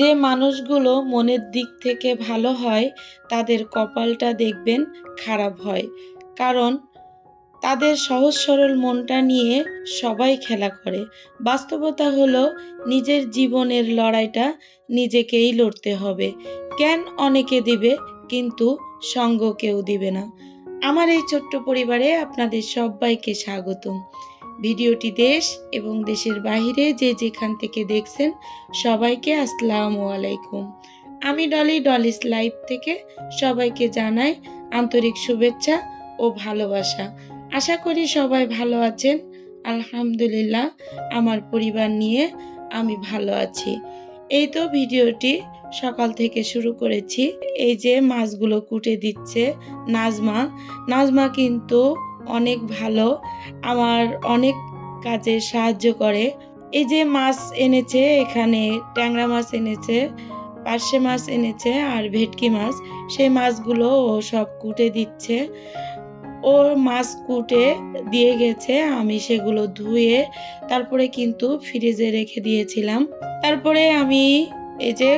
যে মানুষগুলো মনের দিক থেকে ভালো হয়, তাদের কপালটা দেখবেন খারাপ হয়। কারণ তাদের সহজ সরল মনটা নিয়ে সবাই খেলা করে। বাস্তবতা হলো নিজের জীবনের লড়াইটা নিজেকেই লড়তে হবে। জ্ঞান অনেকে দিবে, কিন্তু সঙ্গ কেউ দিবে না। আমার এই ছোট্ট পরিবারে আপনাদের সবাইকে স্বাগতম। ভিডিওটি দেশ এবং দেশের বাইরে যে যেখান থেকে দেখছেন সবাইকে আসসালামু আলাইকুম। আমি ডলি ডলিস লাইভ থেকে সবাইকে জানাই আন্তরিক শুভেচ্ছা ও ভালোবাসা। আশা করি সবাই ভালো আছেন। আলহামদুলিল্লাহ, আমার পরিবার নিয়ে আমি ভালো আছি। এই তো ভিডিওটি সকাল থেকে শুরু করেছি। এই যে মাছগুলো কুটে দিচ্ছে নাজমা। নাজমা কিন্তু অনেক ভালো। আমার অনেক কাজে সাহায্য করে। এই যে মাছ এনেছে, এখানে ট্যাংরা মাছ এনেছে, পার্শে মাছ এনেছে আর ভেটকি মাছ, সেই মাছগুলো ও সব কুটে দিচ্ছে। ও মাছ কুটে দিয়ে গেছে, আমি সেগুলো ধুয়ে তারপরে কিন্তু ফ্রিজে রেখে দিয়েছিলাম। তারপরে আমি এই যে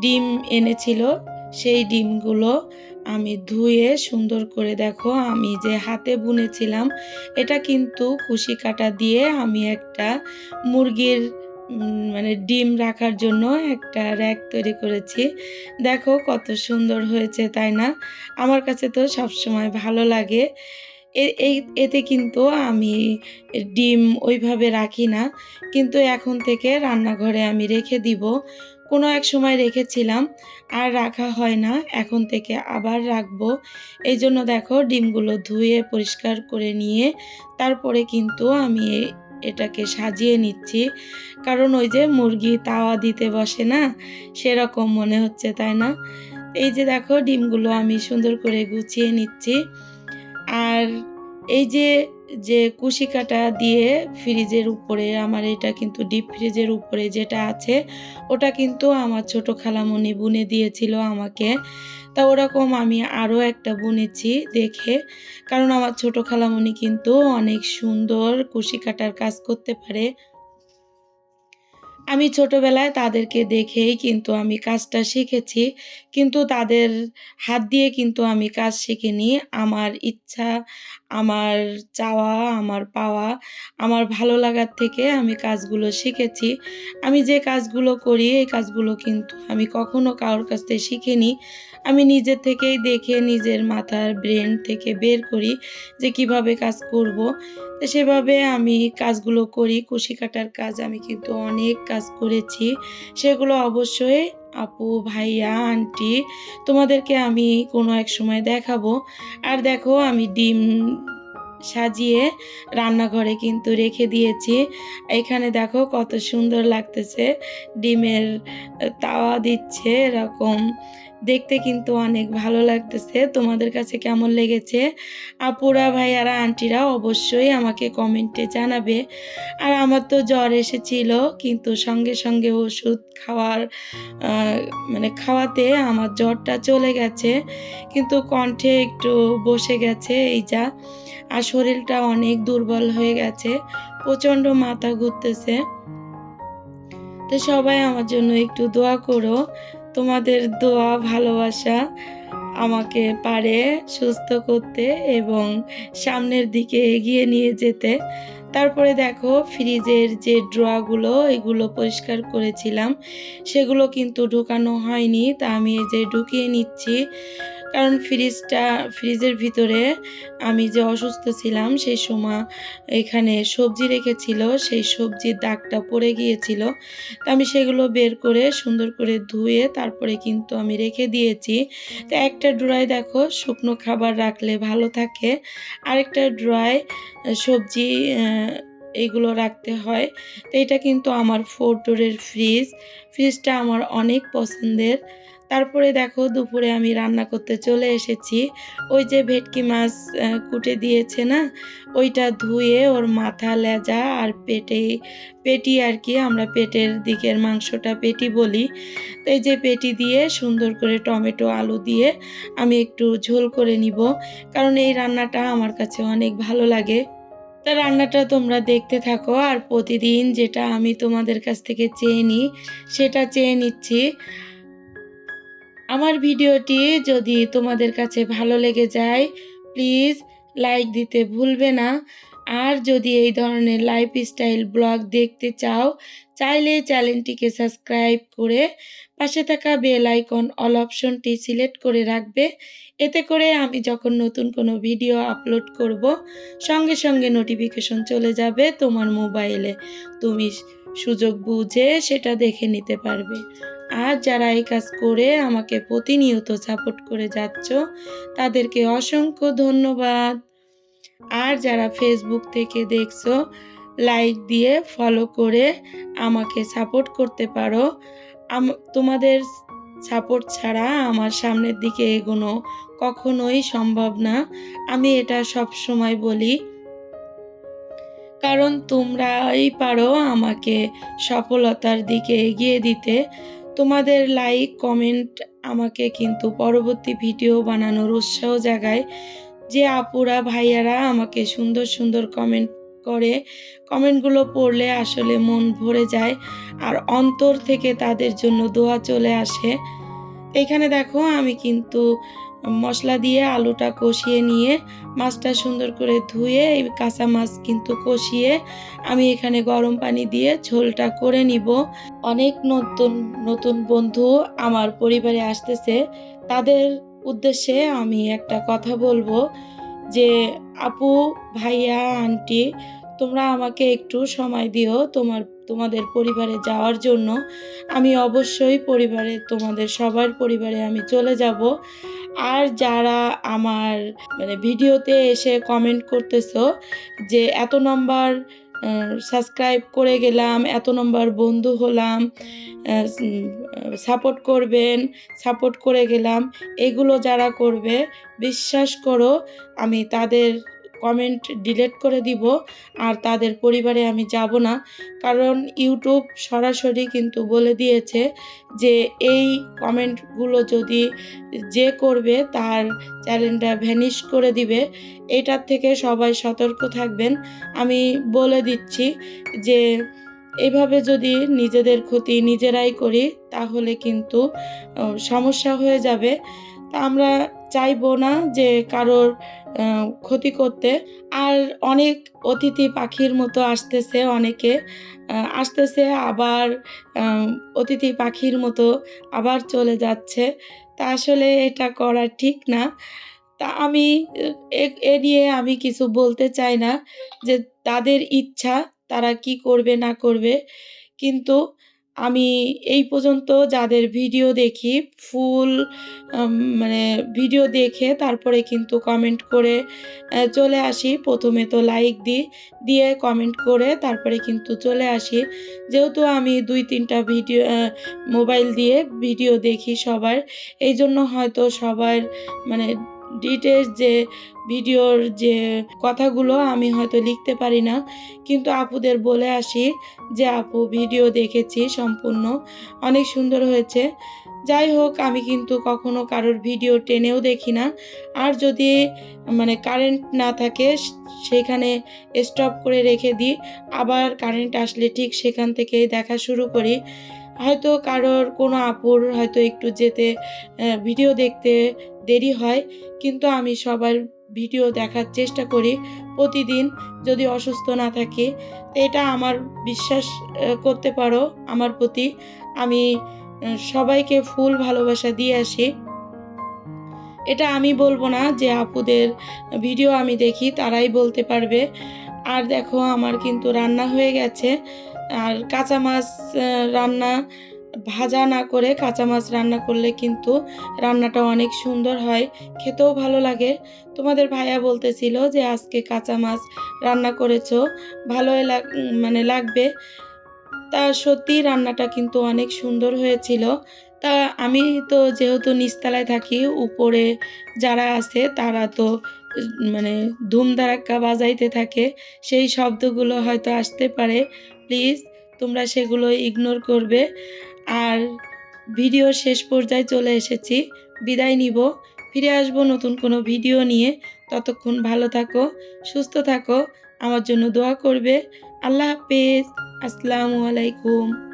ডিম এনেছিল, সেই ডিমগুলো আমি ধুয়ে সুন্দর করে দেখো, আমি যে হাতে বুনেছিলাম, এটা কিন্তু কুশি কাটা দিয়ে আমি একটা মুরগির মানে ডিম রাখার জন্য একটা র্যাক তৈরি করেছি। দেখো কত সুন্দর হয়েছে, তাই না? আমার কাছে তো সবসময় ভালো লাগে। এই, এতে কিন্তু আমি ডিম ওইভাবে রাখি না, কিন্তু এখন থেকে রান্নাঘরে আমি রেখে দিব। কোনো এক সময় রেখেছিলাম, আর রাখা হয় না। এখন থেকে আবার রাখব। এই জন্য দেখো, ডিমগুলো ধুয়ে, পরিষ্কার করে নিয়ে, তারপরে কিন্তু আমি এটাকে সাজিয়ে নিচ্ছি। কারণ ওই যে মুরগি তাওয়া দিতে বসে না, সেরকম মনে হচ্ছে, তাই না? এই যে দেখো, ডিমগুলো আমি সুন্দর করে গুছিয়ে নিচ্ছি। আর এই যে যে কুশি কাটা দিয়ে ফ্রিজের উপরে, আমার এটা কিন্তু ডিপ ফ্রিজের উপরে যেটা আছে, ওটা কিন্তু আমার ছোট খালামণি বুনে দিয়েছিল আমাকে। তা ওরকম আমি আরও একটা বুনেছি দেখে, কারণ আমার ছোট খালামণি কিন্তু অনেক সুন্দর কুশি কাটার কাজ করতে পারে। আমি ছোটবেলায় তাদেরকে দেখেই কিন্তু আমি কাজটা শিখেছি, কিন্তু তাদের হাত দিয়ে কিন্তু আমি কাজ শিখিনি। আমার ইচ্ছা আমার চাওয়া, আমার পাওয়া, আমার ভালো লাগার থেকে আমি কাজগুলো শিখেছি। আমি যে কাজগুলো করি, এই কাজগুলো কিন্তু আমি কখনো কারোর কাছ থেকে শিখিনি। আমি নিজের থেকেই দেখে নিজের মাথার ব্রেন থেকে বের করি যে কীভাবে কাজ করব। তো সেভাবে আমি কাজগুলো করি। কুশি কাটার কাজ আমি কিন্তু অনেক কাজ করেছি। সেগুলো অবশ্যই আপু, ভাইয়া, আন্টি, তোমাদেরকে আমি কোনো এক সময় দেখাবো। আর দেখো, আমি ডিম সাজিয়ে রান্নাঘরে কিন্তু রেখে দিয়েছি। এখানে দেখো, কত সুন্দর লাগতেছে। ডিমের তাওয়া দিচ্ছে, এরকম। দেখতে কিন্তু অনেক ভালো লাগতেছে। তোমাদের কাছে কেমন লেগেছে? আপুরা, ভাইয়ারা, আন্টিরা অবশ্যই আমাকে কমেন্টে জানাবে। আর আমার তো জ্বর এসেছিল, কিন্তু সঙ্গে সঙ্গে ওষুধ খাওয়ার মানে খাওয়াতে আমার জ্বরটা চলে গেছে, কিন্তু কণ্ঠে একটু বসে গেছে এই যা। আর শরীরটা অনেক দুর্বল হয়ে গেছে, প্রচণ্ড মাথা ঘুরতেছে। তো সবাই আমার জন্য একটু দোয়া করো। তোমাদের দোয়া, ভালোবাসা আমাকে পারে সুস্থ করতে এবং সামনের দিকে এগিয়ে নিয়ে যেতে। তারপরে দেখো, ফ্রিজের যে ড্রয়াগুলো এগুলো পরিষ্কার করেছিলাম। সেগুলো কিন্তু ঢুকানো হয়নি, তা আমি এই যে ঢুকিয়ে নিচ্ছি। কারণ ফ্রিজটা, ফ্রিজের ভিতরে আমি যে অসুস্থ ছিলাম, সেই সময় এখানে সবজি রেখেছিল, সেই সবজির দাগটা পড়ে গিয়েছিল। তো আমি সেগুলো বের করে সুন্দর করে ধুয়ে তারপরে কিন্তু আমি রেখে দিয়েছি। তো একটা ড্রয় দেখো, শুকনো খাবার রাখলে ভালো থাকে। আরেকটা ড্রয় সবজি এগুলো রাখতে হয়। তো এটা কিন্তু আমার ফোর ডোরের ফ্রিজ ফ্রিজটা আমার অনেক পছন্দের। তারপরে দেখো দুপুরে আমি রান্না করতে চলে এসেছি। ওই যে ভেটকি মাছ কুটে দিয়েছে না? ওইটা ধুয়ে ওর মাথা, লেজা আর পেটে, পেটি আর কি, আমরা পেটের দিকের মাংসটা পেটি বলি। তো এই যে পেটি দিয়ে সুন্দর করে টমেটো, আলু দিয়ে আমি একটু ঝোল করে নিব, কারণ এই রান্নাটা আমার কাছে অনেক ভালো লাগে। তা রান্নাটা তোমরা দেখতে থাকো, আর প্রতিদিন যেটা আমি তোমাদের কাছ থেকে চেয়ে নিই, সেটা চেয়ে নিচ্ছি। আমার ভিডিওটি যদি তোমাদের কাছে ভালো লেগে যায়, প্লিজ লাইক দিতে ভুলবে না। আর যদি এই ধরনের লাইফস্টাইল ব্লগ দেখতে চাও, চাইলে চ্যানেলটিকে সাবস্ক্রাইব করে পাশে থাকা বেল আইকন অল অপশনটি সিলেক্ট করে রাখবে। এতে করে আমি যখন নতুন কোনো ভিডিও আপলোড করব, সঙ্গে সঙ্গে নোটিফিকেশন চলে যাবে তোমার মোবাইলে তুমি সুযোগ বুঝে সেটা দেখে নিতে পারবে। আর যারা এই কাজ করে আমাকে প্রতিনিয়ত সাপোর্ট করে যাচ্ছ, তাদেরকে অসংখ্য ধন্যবাদ। আর যারা ফেসবুক থেকে দেখছ লাইক দিয়ে ফলো করে আমাকে সাপোর্ট করতে পারো। তোমাদের সাপোর্ট ছাড়া আমার সামনের দিকে এগোনো কখনোই সম্ভব না। আমি এটা সব সময় বলি। কারণ তোমরাই পারো আমাকে সফলতার দিকে এগিয়ে দিতে। তোমাদের লাইক কমেন্ট আমাকে কিন্তু পরবর্তী ভিডিও বানানোর উৎসাহ জাগায় যে আপুরা, ভাইয়ারা আমাকে সুন্দর সুন্দর কমেন্ট করে। কমেন্টগুলো পড়লে আসলে মন ভরে যায় আর অন্তর থেকে তাদের জন্য দোয়া চলে আসে। এখানে দেখো আমি কিন্তু মশলা দিয়ে আলুটা কষিয়ে নিয়ে মাছটা সুন্দর করে ধুয়ে, এই কাঁচা মাছ কিন্তু কষিয়ে আমি এখানে গরম পানি দিয়ে ঝোলটা করে নিব। অনেক নতুন নতুন বন্ধু আমার পরিবারে আসতেছে। তাদের উদ্দেশ্যে আমি একটা কথা বলব যে, আপু, ভাইয়া, আন্টি, তোমরা আমাকে একটু সময় দিও। তোমার তোমাদের পরিবারে যাওয়ার জন্য, আমি অবশ্যই পরিবারে, তোমাদের সবার পরিবারে আমি চলে যাব। আর যারা আমার মানে ভিডিওতে এসে কমেন্ট করতেছো যে এত নম্বর সাবস্ক্রাইব করে গেলাম, এত নম্বর বন্ধু হলাম সাপোর্ট করবেন সাপোর্ট করে গেলাম, এগুলো যারা করবে, বিশ্বাস করো, আমি তাদের কমেন্ট ডিলিট করে দিব, আর তাদের পরিবারে আমি যাব না। কারণ ইউটিউব সরাসরি কিন্তু বলে দিয়েছে যে, এই কমেন্টগুলো যদি যে করবে তার চ্যানেলটা ভ্যানিশ করে দিবে। এটার থেকে সবাই সতর্ক থাকবেন। আমি বলে দিচ্ছি যে, এভাবে যদি নিজেদের ক্ষতি নিজেরাই করি, তাহলে কিন্তু সমস্যা হয়ে যাবে। তা আমরা চাইব না যে কারোর ক্ষতি করতে। আর অনেক অতিথি পাখির মতো আসতেছে অনেকে। আসতেছে আবার অতিথি পাখির মতো আবার চলে যাচ্ছে। তা আসলে এটা করা ঠিক না। তা আমি এ- নিয়ে আমি কিছু বলতে চাই না যে তাদের ইচ্ছা, তারা কি করবে না করবে। কিন্তু আমি এই পর্যন্ত যাদের ভিডিও দেখি, ফুল মানে ভিডিও দেখে তারপরে কিন্তু কমেন্ট করে চলে আসি। প্রথমে তো লাইক দিই দিয়ে কমেন্ট করে তারপরে কিন্তু চলে আসি। যেহেতু আমি দুই তিনটা ভিডিও মোবাইল দিয়ে ভিডিও দেখি সবার এই জন্য হয়তো সবার মানে ডিটেলস যে ভিডিওর যে কথাগুলো আমি হয়তো লিখতে পারি না। কিন্তু আপুদের বলে আসি যে, আপু ভিডিও দেখেছি সম্পূর্ণ। অনেক সুন্দর হয়েছে। যাই হোক, আমি কিন্তু কখনো কারোর ভিডিও টেনেও দেখি না। আর যদি মানে কারেন্ট না থাকে, সেখানে স্টপ করে রেখে দিই। আবার কারেন্ট আসলে ঠিক সেখান থেকেই দেখা শুরু করি। হয়তো কারোর কোনো আপুর হয়তো একটু যেতে ভিডিও দেখতে দেরি হয়, কিন্তু আমি সবার ভিডিও দেখার চেষ্টা করি প্রতিদিন যদি অসুস্থ না থাকি। এটা আমার বিশ্বাস করতে পারো আমার প্রতি। আমি সবাইকে ফুল ভালোবাসা দিয়ে আসি। এটা আমি বলব না যে আপুদের ভিডিও আমি দেখি, তারাই বলতে পারবে। আর দেখো, আমার কিন্তু রান্না হয়ে গেছে। আর কাঁচা মাছ রান্না ভাজা না করে কাঁচা মাছ রান্না করলে কিন্তু রান্নাটা অনেক সুন্দর হয়, খেতেও ভালো লাগে। তোমাদের ভাইয়া বলতেছিল যে, আজকে কাঁচা মাছ রান্না করেছ, ভালোই লাগ মানে লাগবে। তা সত্যি রান্নাটা কিন্তু অনেক সুন্দর হয়েছিল। তা আমি তো যেহেতু নিচতলায় থাকি, উপরে যারা আছে তারা তো মানে ধুমধারাক্কা বাজাইতে থাকে, সেই শব্দগুলো হয়তো আসতে পারে। প্লিজ তোমরা সেগুলো ইগনোর করবে। আর ভিডিও শেষ পর্যায়ে চলে এসেছি। বিদায় নিব। ফিরে আসব নতুন কোনো ভিডিও নিয়ে। ততক্ষণ ভালো থাকো, সুস্থ থাকো, আমার জন্য দোয়া করবে। আল্লাহ হাফেজ। আসসালামু আলাইকুম।